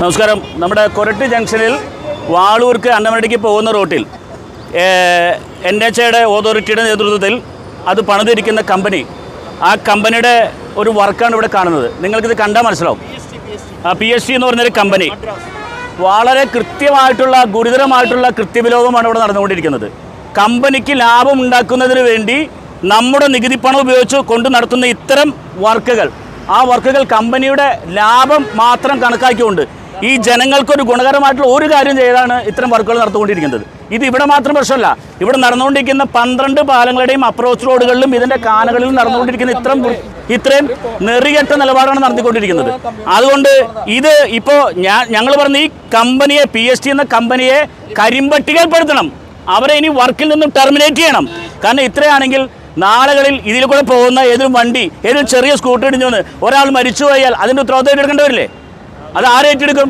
നമസ്കാരം. നമ്മുടെ കൊരട്ടി ജംഗ്ഷനിൽ വാളൂർക്ക് അന്നമനടിക്ക് പോകുന്ന റോട്ടിൽ എൻ എച്ച് എയുടെ ഓതോറിറ്റിയുടെ നേതൃത്വത്തിൽ അത് പണിതിരിക്കുന്ന കമ്പനി. ആ കമ്പനിയുടെ ഒരു വർക്കാണ് ഇവിടെ കാണുന്നത്. നിങ്ങൾക്കിത് കണ്ടാൽ മനസ്സിലാവും. ആ പി എസ് സി എന്ന് പറഞ്ഞൊരു കമ്പനി. വളരെ കൃത്യമായിട്ടുള്ള ഗുരുതരമായിട്ടുള്ള കൃത്യവിലോകമാണ് ഇവിടെ നടന്നുകൊണ്ടിരിക്കുന്നത്. കമ്പനിക്ക് ലാഭം ഉണ്ടാക്കുന്നതിന് വേണ്ടി നമ്മുടെ നികുതി പണം ഉപയോഗിച്ച് കൊണ്ട് നടത്തുന്ന ഇത്തരം വർക്കുകൾ. ആ വർക്കുകൾ കമ്പനിയുടെ ലാഭം മാത്രം കണക്കാക്കിക്കൊണ്ട് ഈ ജനങ്ങൾക്കൊരു ഗുണകരമായിട്ടുള്ള ഒരു കാര്യം ചെയ്താണ് ഇത്തരം വർക്കുകൾ നടത്തുകൊണ്ടിരിക്കുന്നത് ഇത് ഇവിടെ മാത്രം പ്രശ്നമല്ല. ഇവിടെ നടന്നുകൊണ്ടിരിക്കുന്ന പന്ത്രണ്ട് പാലങ്ങളുടെയും അപ്രോച്ച് റോഡുകളിലും ഇതിന്റെ കാനകളിലും നടന്നുകൊണ്ടിരിക്കുന്ന ഇത്തരം വൃ- ഇത്രയും നെറികെട്ട നിലപാടാണ് നടത്തിക്കൊണ്ടിരിക്കുന്നത്. അതുകൊണ്ട് ഇത് ഇപ്പോൾ ഞാൻ ഞങ്ങൾ പറഞ്ഞ ഈ കമ്പനിയെ പി എസ് ടി എന്ന കമ്പനിയെ കരിമ്പട്ടികപ്പെടുത്തണം. അവരെ ഇനി വർക്കിൽ നിന്നും ടെർമിനേറ്റ് ചെയ്യണം. കാരണം ഇത്രയാണെങ്കിൽ നാളുകളിൽ ഇതിൽ കൂടെ പോകുന്ന ഏതൊരു വണ്ടി ഏതൊരു ചെറിയ സ്കൂട്ടർ ഇടിഞ്ഞു വന്ന് ഒരാൾ മരിച്ചു പോയാൽ അതിന്റെ ഉത്തരവാദിത്വം എടുക്കേണ്ടി വരില്ലേ? അത് ആരേറ്റെടുക്കും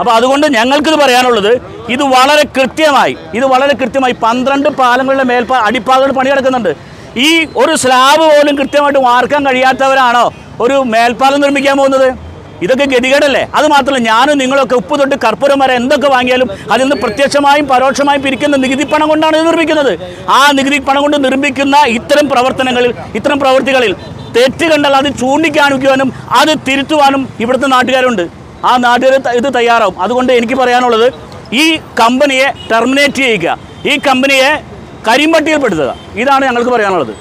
അപ്പോൾ അതുകൊണ്ട് ഞങ്ങൾക്കിത് പറയാനുള്ളത് ഇത് വളരെ കൃത്യമായി ഇത് വളരെ കൃത്യമായി പന്ത്രണ്ട് പാലങ്ങളുടെ മേൽപ്പാ അടിപ്പാതകൾ പണിയെടുക്കുന്നുണ്ട് ഈ ഒരു സ്ലാബ് പോലും കൃത്യമായിട്ട് വാർക്കാൻ കഴിയാത്തവരാണോ ഒരു മേൽപ്പാലം നിർമ്മിക്കാൻ പോകുന്നത്? ഇതൊക്കെ ഗതികേടല്ലേ? അത് മാത്രമല്ല ഞാനും നിങ്ങളൊക്കെ ഉപ്പ് തൊട്ട് കർപ്പൂരം വരെ എന്തൊക്കെ വാങ്ങിയാലും അതിൽ നിന്ന് പ്രത്യക്ഷമായും പരോക്ഷമായും പിരിക്കുന്ന നികുതി പണം കൊണ്ടാണ് ഇത് നിർമ്മിക്കുന്നത്. ആ നികുതി പണം കൊണ്ട് നിർമ്മിക്കുന്ന ഇത്തരം പ്രവർത്തനങ്ങളിൽ ഇത്തരം പ്രവൃത്തികളിൽ തെറ്റ് കണ്ടാൽ അത് ചൂണ്ടിക്കാണിക്കുവാനും അത് തിരുത്തുവാനും ഇവിടുത്തെ നാട്ടുകാരുണ്ട്. ആ നാട്ടുകാർ ഇത് തയ്യാറാവും. അതുകൊണ്ട് എനിക്ക് പറയാനുള്ളത് ഈ കമ്പനിയെ ടെർമിനേറ്റ് ചെയ്യുക ഈ കമ്പനിയെ കരിമ്പട്ടികപ്പെടുത്തുക. ഇതാണ് ഞങ്ങൾക്ക് പറയാനുള്ളത്.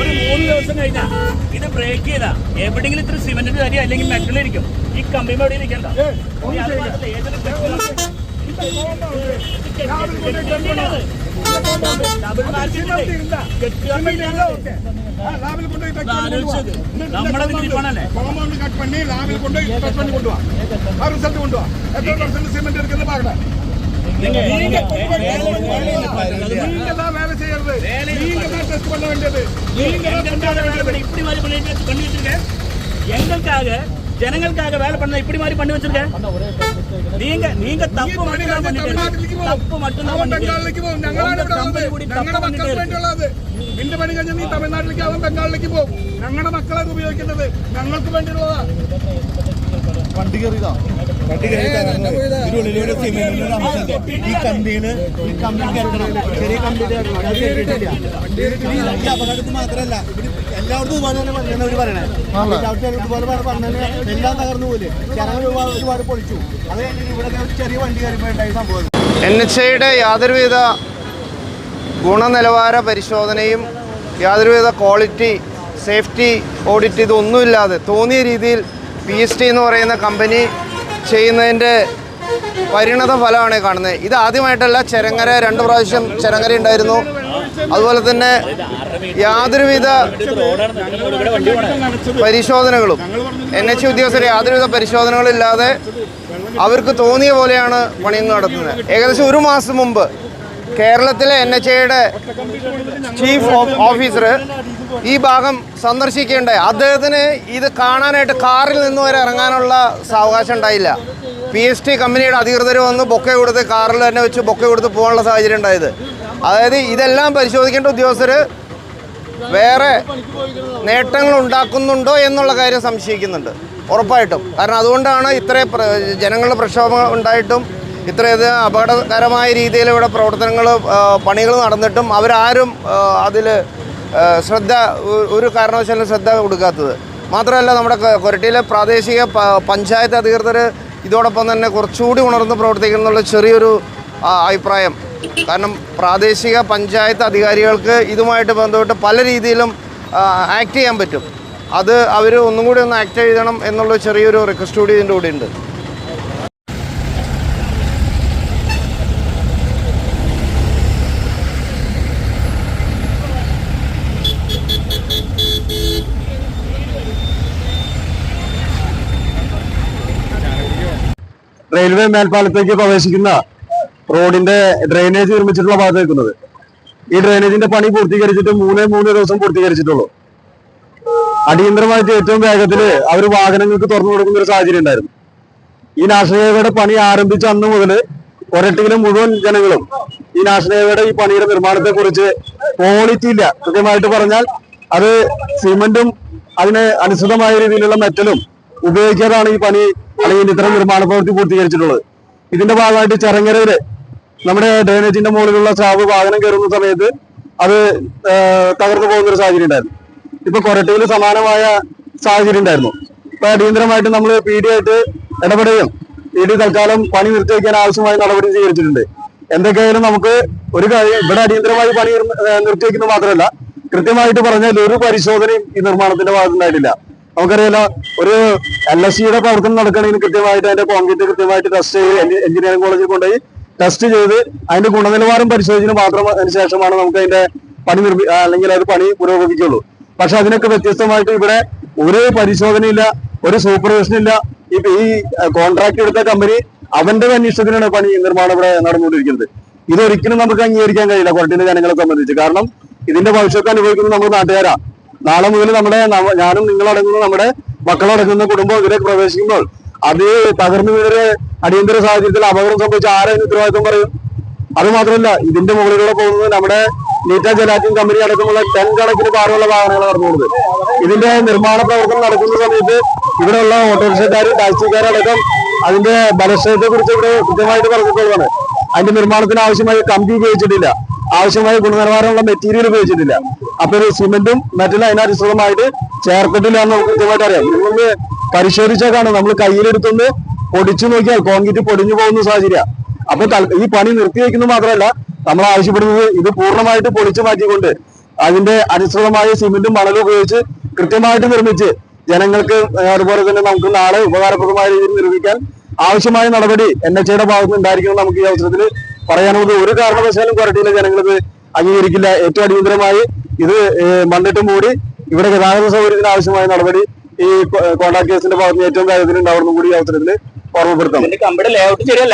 ഒരു മൂന്ന് ദിവസം കഴിഞ്ഞാൽ ഇത് ബ്രേക്ക് ചെയ്താ. എവിടെയെങ്കിലും ഇത്ര സിമെന്റിന്റെ അരി അല്ലെങ്കിൽ മെറ്റലായിരിക്കും ഈ കമ്പനി അവിടെ ഇരിക്കണ്ട ഇനി അത് മാത്രമല്ല, ഏതൊരു കെട്ടിടം- ഡബിൾ മാർക്കറ്റില്ലേ? കെട്ടിടം ഇല്ലാതെ. ഒന്ന് ആലോചിച്ച് നോക്ക്. നമ്മുടെ നികുതി പണല്ലേ കോമ്പൗണ്ട് കട്ട് பண்ணி ലാബിൽ കൊണ്ട് ടെസ്റ്റ് பண்ணி കൊണ്ടുവാ ആ റിസൾട്ട് കൊണ്ടുവാ എത്ര പെർസെന്റ് സിമെന്റ് എടുക്കുന്നത് പാകട്ടെ നിങ്ങൾ- நீங்க தான் வேலை செய்யறது நீங்க தான் டெஸ்ட் பண்ண வேண்டியது நீங்க தான் எங்களுக்காக வேலை பண்ணி இப்படி மாதிரி பண்ணி வச்சு- பண்ணி வச்சிருக்கேன் எங்களுக்காக ஜனங்களுக்காக வேலை பண்ண இப்படி மாதிரி பண்ணி வச்சிருக்கேன் நீங்க நீங்க தப்பு மட்டும் தான் பண்ணிட்டு തമിഴ്നാട്ടിലേക്ക് இருக்கீங்க. തപ്പ് மட்டும் தான் അവൻ பண்ணிட்டு ബംഗാളിലേക്ക് പോകും ഞങ്ങളാണ് ഇവിടെ കമ്പനി ഉള്ളത് കൂടി ഞങ്ങളുടെ തപ്പ് മക്കൾക്ക് பண்ணிட்டு വേണ്ടിയുള്ളത് നിന്റെ പണി കഴിഞ്ഞാൽ നീ തമിഴ്നാട്ടിലേക്ക് അവൻ ബംഗാളിലേക്ക് പോകും ഞങ്ങളുടെ മക്കളത് ഉപയോഗിക്കുന്നത് ഞങ്ങൾക്ക് വേണ്ടിയുള്ളതാ വണ്ടി കയറിയതാ വണ്ടി ഇതിനുള്ളിലൂടെ സിമെന്റിന്റെ അംശമുണ്ട് ഈ കമ്പിന് ഈ കമ്പി കയറ്റണം ചെറിയ കമ്പി ഈ അപകടത്തിൽ മാത്രമല്ല ഇവര് എല്ലായിടത്തും ഇതുപോലെ തന്നെ പറഞ്ഞവര് പറയണേ. എല്ലായിടത്തും ഇതുപോലെ പറഞ്ഞാൽ എല്ലാം തകർന്നു പോലെ ജനങ്ങൾ ഒരുപാട് ഒരുപാട് പൊളിച്ചു. അത് കഴിഞ്ഞിട്ട് ഇവിടെ ഒരു ചെറിയ വണ്ടി കയറിയപ്പോൾ ഉണ്ടായ സംഭവം എൻ എച്ച് ഐയുടെ യാതൊരുവിധ ഗുണനിലവാര പരിശോധനയും യാതൊരുവിധ ക്വാളിറ്റി സേഫ്റ്റി ഓഡിറ്റ് ഇതൊന്നുമില്ലാതെ തോന്നിയ രീതിയിൽ പി എസ് ടി എന്ന് പറയുന്ന കമ്പനി ചെയ്യുന്നതിന്റെ പരിണത ഫലമാണ് കാണുന്നത്. ഇത് ആദ്യമായിട്ടല്ല ചെരങ്ങര രണ്ട് പ്രാവശ്യം ചെരങ്ങര ഉണ്ടായിരുന്നു. അതുപോലെ തന്നെ യാതൊരുവിധ പരിശോധനകളും എൻ എച്ച് ഉദ്യോഗസ്ഥർ യാതൊരുവിധ പരിശോധനകളില്ലാതെ അവർക്ക് തോന്നിയ പോലെയാണ് പണിയുന്നത് നടത്തുന്നത്. ഏകദേശം ഒരു മാസം മുമ്പ് കേരളത്തിലെ എൻ എച്ച് ഐയുടെ ചീഫ് ഓഫീസർ ഈ ഭാഗം സന്ദർശിക്കേണ്ടായി അദ്ദേഹത്തിന് ഇത് കാണാനായിട്ട് കാറിൽ നിന്ന് വരെ ഇറങ്ങാനുള്ള സാവകാശം ഉണ്ടായില്ല. പി എസ് ടി കമ്പനിയുടെ അധികൃതർ വന്ന് ബൊക്കെ കൊടുത്ത് കാറിൽ തന്നെ വെച്ച് ബൊക്കെ കൊടുത്ത് പോകാനുള്ള സാഹചര്യം ഉണ്ടായത്. അതായത് ഇതെല്ലാം പരിശോധിക്കേണ്ട ഉദ്യോഗസ്ഥർ വേറെ നേട്ടങ്ങൾ ഉണ്ടാക്കുന്നുണ്ടോ എന്നുള്ള കാര്യം സംശയിക്കുന്നുണ്ട്. ഉറപ്പായിട്ടും. കാരണം അതുകൊണ്ടാണ് ഇത്ര ജനങ്ങളുടെ പ്രക്ഷോഭം ഉണ്ടായിട്ടും ഇത്രയധികം അപകടകരമായ രീതിയിൽ ഇവിടെ പ്രവർത്തനങ്ങൾ പണികൾ നടന്നിട്ടും അവരാരും അതിൽ ശ്രദ്ധ ഒരു കാരണവശാലും ശ്രദ്ധ കൊടുക്കാത്തത്. മാത്രമല്ല നമ്മുടെ കൊരട്ടിയിലെ പ്രാദേശിക പഞ്ചായത്ത് അധികൃതർ ഇതോടൊപ്പം തന്നെ കുറച്ചുകൂടി ഉണർന്ന് പ്രവർത്തിക്കുന്നുള്ള ചെറിയൊരു അഭിപ്രായം. കാരണം പ്രാദേശിക പഞ്ചായത്ത് അധികാരികൾക്ക് ഇതുമായിട്ട് ബന്ധപ്പെട്ട് പല രീതിയിലും ആക്ട് ചെയ്യാൻ പറ്റും. അത് അവർ ഒന്നും കൂടി ഒന്ന് ആക്ട് ചെയ്യണം എന്നുള്ള ചെറിയൊരു റിക്വസ്റ്റ് കൂടി ഇതിന്റെ കൂടെ ഉണ്ട്. റെയിൽവേ മേൽപ്പാലത്തേക്ക് പ്രവേശിക്കുന്ന റോഡിന്റെ ഡ്രെയിനേജ് നിർമ്മിച്ചിട്ടുള്ള ഭാഗത്ത് നിൽക്കുന്നത് ഈ ഡ്രെയിനേജിന്റെ പണി പൂർത്തീകരിച്ചിട്ട് മൂന്നേ മൂന്ന് ദിവസം പൂർത്തീകരിച്ചിട്ടുള്ളൂ. അടിയന്തരമായിട്ട് ഏറ്റവും വേഗത്തിൽ അവർ വാഹനങ്ങൾക്ക് തുറന്നു കൊടുക്കുന്ന ഒരു സാഹചര്യം ഉണ്ടായിരുന്നു. ഈ നാഷണൽ പണി ആരംഭിച്ച അന്ന് മുതൽ ഒരട്ടിയിലെ മുഴുവൻ ജനങ്ങളും ഈ നാഷണൽ ഈ പണിയുടെ നിർമ്മാണത്തെ കുറിച്ച് ക്വാളിറ്റി ഇല്ല കൃത്യമായിട്ട് പറഞ്ഞാൽ അത് സിമെന്റും അതിന് അനുസൃതമായ രീതിയിലുള്ള മെറ്റലും ഉപയോഗിക്കാതാണ് ഈ പണി അല്ലെങ്കിൽ ഇത്തരം നിർമ്മാണ പ്രവൃത്തി പൂർത്തീകരിച്ചിട്ടുള്ളത്. ഇതിന്റെ ഭാഗമായിട്ട് ചെറങ്ങരയിൽ നമ്മുടെ ഡ്രെയിനേജിന്റെ മുകളിലുള്ള സ്ലാബ് വാഹനം കയറുന്ന സമയത്ത് അത് തകർന്നു പോകുന്ന ഒരു സാഹചര്യം ഉണ്ടായിരുന്നു. ഇപ്പൊ കൊരട്ടയിൽ സമാനമായ സാഹചര്യം ഉണ്ടായിരുന്നു. ഇപ്പൊ അടിയന്തരമായിട്ട് നമ്മൾ പി ഡി ആയിട്ട് ഇടപെടുകയും പി ഡി തൽക്കാലം പണി നിർത്തിവെക്കാൻ ആവശ്യമായ നടപടി സ്വീകരിച്ചിട്ടുണ്ട്. എന്തൊക്കെയായാലും നമുക്ക് ഒരു കാര്യം ഇവിടെ അടിയന്തരമായി പണി നിർത്തിവെക്കുന്നത് മാത്രമല്ല കൃത്യമായിട്ട് പറഞ്ഞാൽ ഒരു പരിശോധനയും ഈ നിർമ്മാണത്തിന്റെ ഭാഗത്തുണ്ടായിട്ടില്ല നമുക്കറിയാലോ ഒരു എൽ എസ് സിയുടെ പ്രവർത്തനം നടക്കണമെങ്കിൽ കൃത്യമായിട്ട് അതിന്റെ കോൺക്രീറ്റ് കൃത്യമായിട്ട് ടെസ്റ്റ് ചെയ്ത് എഞ്ചിനീയറിംഗ് കോളേജിൽ കൊണ്ടുപോയി ടെസ്റ്റ് ചെയ്ത് അതിന്റെ ഗുണനിലവാരം പരിശോധിച്ചതിന് മാത്രം അതിന് ശേഷമാണ് നമുക്ക് അതിന്റെ പണി നിർമ്മി അല്ലെങ്കിൽ അത് പണി പുരോഗമിക്കുള്ളൂ പക്ഷെ അതിനൊക്കെ വ്യത്യസ്തമായിട്ട് ഇവിടെ ഒരു പരിശോധനയില്ല ഒരു സൂപ്പർവിഷൻ ഇല്ല ഇപ്പൊ ഈ കോൺട്രാക്ട് എടുത്ത കമ്പനി അവന്റെ തന്നെ പണി നിർമ്മാണം ഇവിടെ നടന്നുകൊണ്ടിരിക്കുന്നത്. ഇതൊരിക്കലും നമുക്ക് അംഗീകരിക്കാൻ കഴിയില്ല കൊരട്ടിലെ ജനങ്ങളെ സംബന്ധിച്ച്. കാരണം ഇതിന്റെ ഭവിഷ്യത്ത് അനുഭവിക്കുന്നത് നമ്മൾ നാട്ടുകാരാ. നാളെ മുതൽ നമ്മുടെ നമ്മ- ഞാനും നിങ്ങളടങ്ങുന്ന നമ്മുടെ മക്കളടങ്ങുന്ന കുടുംബം ഇതിലേക്ക് പ്രവേശിക്കുമ്പോൾ അത് തകർന്നു വീഴൊരു അടിയന്തര സാഹചര്യത്തിൽ അപകടം സംഭവിച്ച ആരെയും ഉത്തരവാദിത്വം പറയും. അത് മാത്രമല്ല ഇതിന്റെ മുകളിലൂടെ പോകുന്നത് നമ്മുടെ നീറ്റ ജലാറ്റിൻ കമ്പനി അടക്കമുള്ള ടൺ കണക്കിന് പാറുള്ള വാഹനങ്ങൾ നടന്നുകൊണ്ട് ഇതിന്റെ നിർമ്മാണ പ്രവർത്തനം നടക്കുന്ന സമയത്ത് ഇവിടെയുള്ള ഓട്ടോറിക്ഷക്കാരും ടാക്സിക്കാരടക്കം അതിന്റെ ബലക്ഷയത്തെ കുറിച്ച് ഇവിടെ കൃത്യമായിട്ട് പറഞ്ഞിട്ടുള്ളതാണ്. അതിന്റെ നിർമ്മാണത്തിന് ആവശ്യമായ കമ്പി ഉപയോഗിച്ചിട്ടില്ല. ആവശ്യമായ ഗുണനിലവാരമുള്ള മെറ്റീരിയൽ ഉപയോഗിച്ചിട്ടില്ല. അപ്പൊ സിമെന്റും മെറ്റലും അതിനനുസൃതമായിട്ട് ചേർത്തിട്ടില്ല എന്ന് നമുക്ക് കൃത്യമായിട്ട് അറിയാം. പരിശോധിച്ചേക്കാണ്. നമ്മൾ കയ്യിലെടുത്തൊന്ന് പൊടിച്ചു നോക്കിയാൽ കോൺക്രീറ്റ് പൊടിഞ്ഞു പോകുന്ന സാഹചര്യം. അപ്പൊ ഈ പണി നിർത്തിവെക്കുന്നത് മാത്രമല്ല നമ്മൾ ആവശ്യപ്പെടുന്നത് ഇത് പൂർണമായിട്ട് പൊളിച്ചു മാറ്റിക്കൊണ്ട് അതിന്റെ അനുസൃതമായ സിമെന്റും മണലും ഉപയോഗിച്ച് കൃത്യമായിട്ട് നിർമ്മിച്ച് ജനങ്ങൾക്ക് അതുപോലെ തന്നെ നമുക്ക് നാളെ ഉപകാരപ്രദമായ രീതിയിൽ നിർമ്മിക്കാൻ ആവശ്യമായ നടപടി എൻ എച്ച് ഐയുടെ ഭാഗത്ത് ഉണ്ടായിരിക്കണം നമുക്ക് ഈ അവസരത്തിൽ പറയാനുള്ളത്. ഒരു കാരണവശാലും കൊരട്ടിയിലെ ജനങ്ങളിത് അംഗീകരിക്കില്ല. ഏറ്റവും അടിയന്തരമായി ഇത് മണ്ണിട്ട് മൂടി ഇവിടെ ഗതാഗത സൗകര്യത്തിന് ആവശ്യമായ നടപടി ഈ കോൺട്രാക്ടേഴ്സിന്റെ ഭാഗത്ത് ഏറ്റവും കാര്യത്തിൽ ഉണ്ടാവുന്ന കൂടി ഈ അവസരത്തിൽ ഓർമ്മപ്പെടുത്തണം. ഇതിന്റെ കമ്പനിയുടെ ലേഔട്ട് ശരിയല്ല.